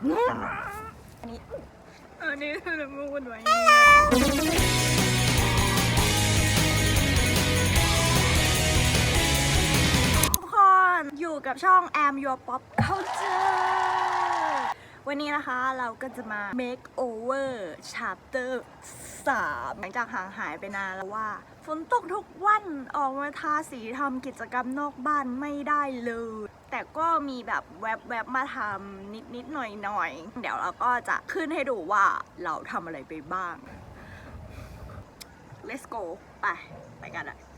อันนี้อันนี้คือน้ำมูกไว้ทุกคนอยู่กับช่อง Am Your Pop Culture วันนี้นะคะเราก็จะมา make over chapter 3 หลังจากห่างหายไปนานแล้วว่า ฝนตกทุกวันออกมาทาสีทำกิจกรรมนอกบ้านไม่ได้เลย แต่ก็มีแบบแวบๆมาทำนิดๆหน่อยๆเดี๋ยวเราก็จะขึ้นให้ดูว่าเราทำอะไรไปบ้าง let's go ไป ไปกันอะส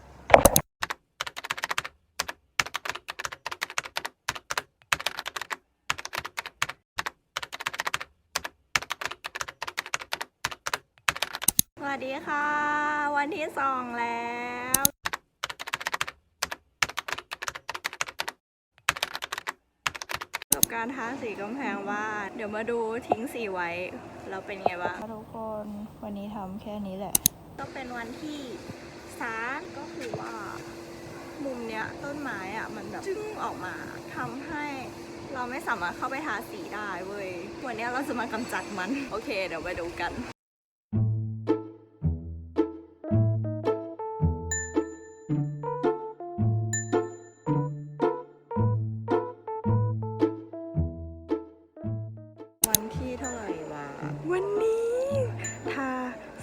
วัสดีค่ะ วันที่สองแล้ว กับการทาสีกำแพงบ้าน เดี๋ยวมาดูทิ้งสีไว้ เราเป็นไงบ้างทุกคนวันนี้ทำแค่นี้แหละ ก็เป็นวันที่สามก็คือว่า มุมเนี้ยต้นไม้อะมันแบบจึ้งออกมาทำให้เราไม่สามารถเข้าไปทาสีได้เว้ย วันนี้เราจะมากำจัดมัน โอเค เดี๋ยวไปดูกันวัน วันนี้ทา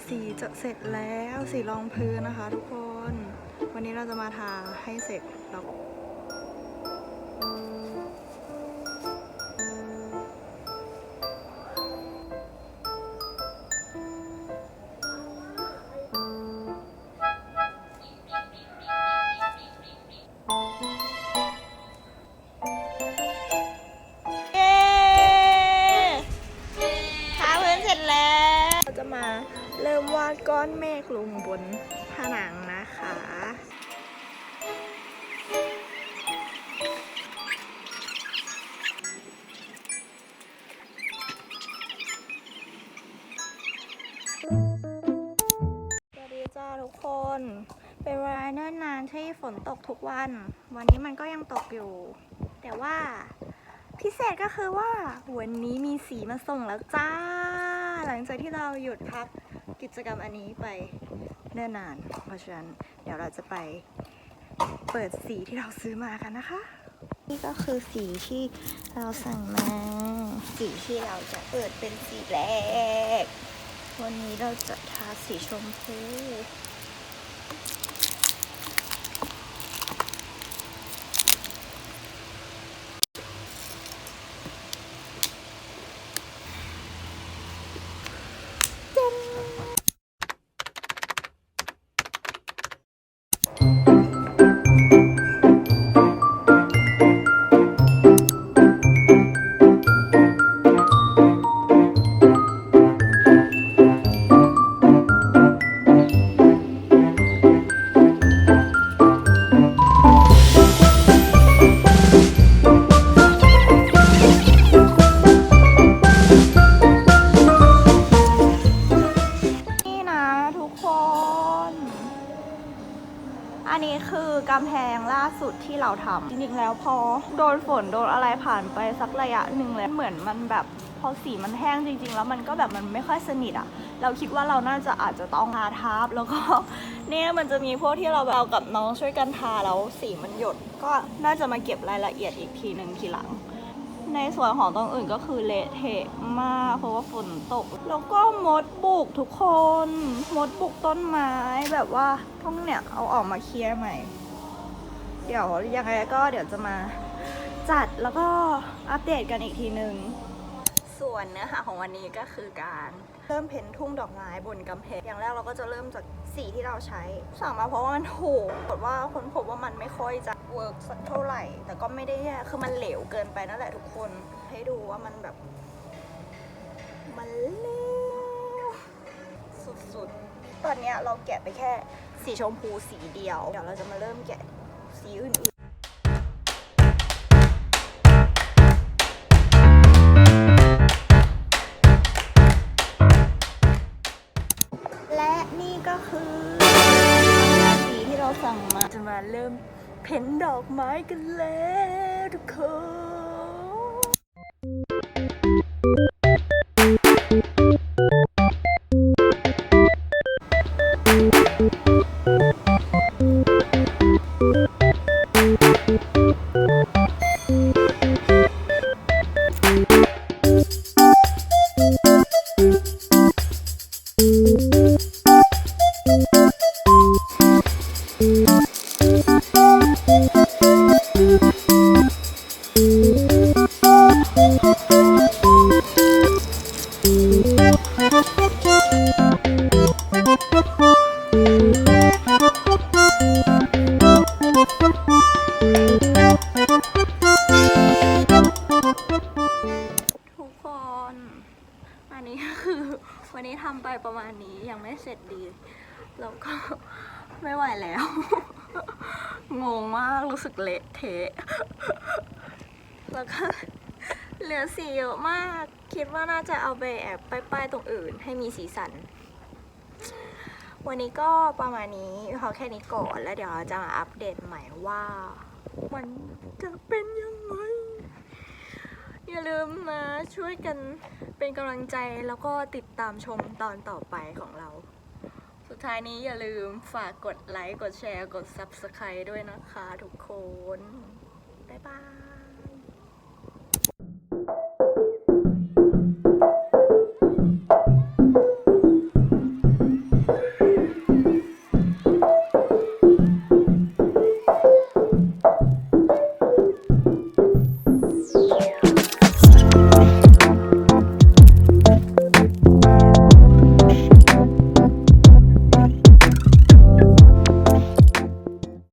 สีจะเสร็จแล้วสีรองพื้นนะคะทุกคน วันนี้เราจะมาทาให้เสร็จแล้ว คน เป็นเวลาเนิ่นนานที่ฝนตกทุกวัน วันนี้มันก็ยังตกอยู่ แต่ว่าพิเศษก็คือว่าวันนี้มีสีมาส่งแล้วจ้า หลังจากที่เราหยุดพักกิจกรรมอันนี้ไปเนิ่นนาน เพราะฉะนั้นเดี๋ยวเราจะไปเปิดสีที่เราซื้อมากันนะคะ นี่ก็คือสีที่เราสั่งมา สีที่เราจะเปิดเป็นสีแรก วันนี้เราจะทาสีชมพู งล่าสุดที่เราทำจริงๆแล้วพอโดนฝนโดนอะไรผ่านไปสักระยะหนึ่งแล้วเหมือนมันแบบพอสีมันแห้งจริง ๆ แล้วมันก็แบบมันไม่ค่อยสนิทอะเราคิดว่าเราน่าจะอาจจะต้องทาทับแล้วก็เนี่ยมันจะมีพวกที่เราแบบเรากับน้องช่วยกันทาแล้วสีมันหยด ก็น่าจะมาเก็บรายละเอียดอีกทีหนึ่งทีหลัง ในส่วนของตรงอื่นก็คือเละเทะมากเพราะว่าฝนตก แล้วก็มดบุกทุกคน มดบุกต้นไม้แบบว่าต้องเนี่ยเอาออกมาเคลียร์ใหม่ เดี๋ยวยังไงก็เดี๋ยวจะมาจัดแล้วก็อัปเดตกันอีกทีหนึ่งส่วนเนื้อหาของวันนี้ก็คือการเริ่มเพ้นทุ่งดอกไม้บนกำแพงอย่างแรกเราก็จะเริ่มจากสีที่เราใช้ สั่งมาเพราะว่ามันถูกปรากฏว่าคนพบว่ามันไม่ค่อยจะเวิร์กสักเท่าไหร่ แต่ก็ไม่ได้แย่คือมันเหลวเกินไปนั่นแหละทุกคน ให้ดูว่ามันแบบ มันเหลวสุดๆ ตอนเนี้ยเราแกะไปแค่สีชมพูสีเดียว เดี๋ยวเราจะมาเริ่มแกะ สีอื่นๆ และนี่ก็คือสีที่เราสั่งมาจะมาเริ่มเพ้นดอกไม้กันแล้วทุกคน ไม่เสร็จดี แล้วก็ไม่ไหวแล้ว งงมากรู้สึกเละเทะ แล้วก็เหลือสีเยอะมาก คิดว่าน่าจะเอาไปแอบป้ายๆตรงอื่น ให้มีสีสัน วันนี้ก็ประมาณนี้พอแค่นี้ก่อน แล้วเดี๋ยวจะมาอัปเดตใหม่ว่า มันจะเป็นยังไง อย่าลืมนะช่วยกันเป็นกำลังใจแล้วก็ติดตามชมตอนต่อไปของเรา สุดท้ายนี้อย่าลืมฝากกดไลค์ กดแชร์ กด Subscribe ด้วยนะคะทุกคน บ๊ายบาย